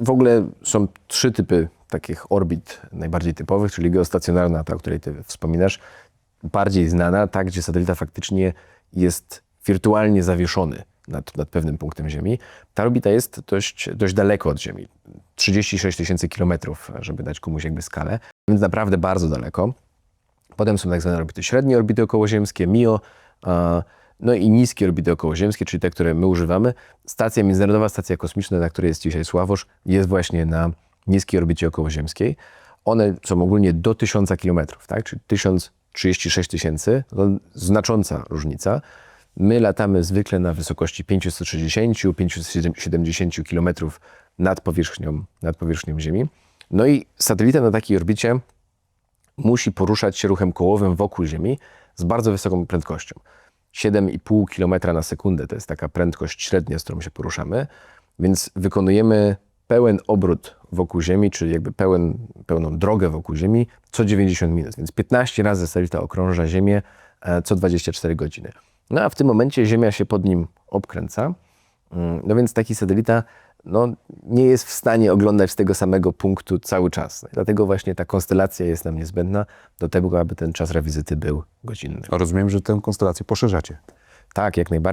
W ogóle są trzy typy takich orbit najbardziej typowych, czyli geostacjonarna, ta, o której ty wspominasz, bardziej znana, ta, gdzie satelita faktycznie jest wirtualnie zawieszony nad, nad pewnym punktem Ziemi. Ta orbita jest dość, dość daleko od Ziemi. 36 tysięcy kilometrów, żeby dać komuś jakby skalę, więc naprawdę bardzo daleko. Potem są tak zwane orbity średnie, orbity okołoziemskie, MIO, no i niskie orbity okołoziemskie, czyli te, które my używamy. Stacja Międzynarodowa Stacja Kosmiczna, na której jest dzisiaj Sławosz, jest właśnie na niskiej orbicie okołoziemskiej. One są ogólnie do 1000 km, tak? czyli 1036 tysięcy, to znacząca różnica. My latamy zwykle na wysokości 560-570 km nad powierzchnią, nad powierzchnią Ziemi. No i satelita na takiej orbicie musi poruszać się ruchem kołowym wokół Ziemi z bardzo wysoką prędkością. 7,5 km na sekundę. To jest taka prędkość średnia, z którą się poruszamy, więc wykonujemy pełen obrót wokół Ziemi, czyli jakby pełen, pełną drogę wokół Ziemi co 90 minut, więc 15 razy satelita okrąża Ziemię e, co 24 godziny. No a w tym momencie Ziemia się pod nim obkręca, Mm, no więc taki satelita no, nie jest w stanie oglądać z tego samego punktu cały czas. Dlatego właśnie ta konstelacja jest nam niezbędna do tego, aby ten czas rewizyty był godzinny. Rozumiem, że tę konstelację poszerzacie. Tak, jak najbardziej.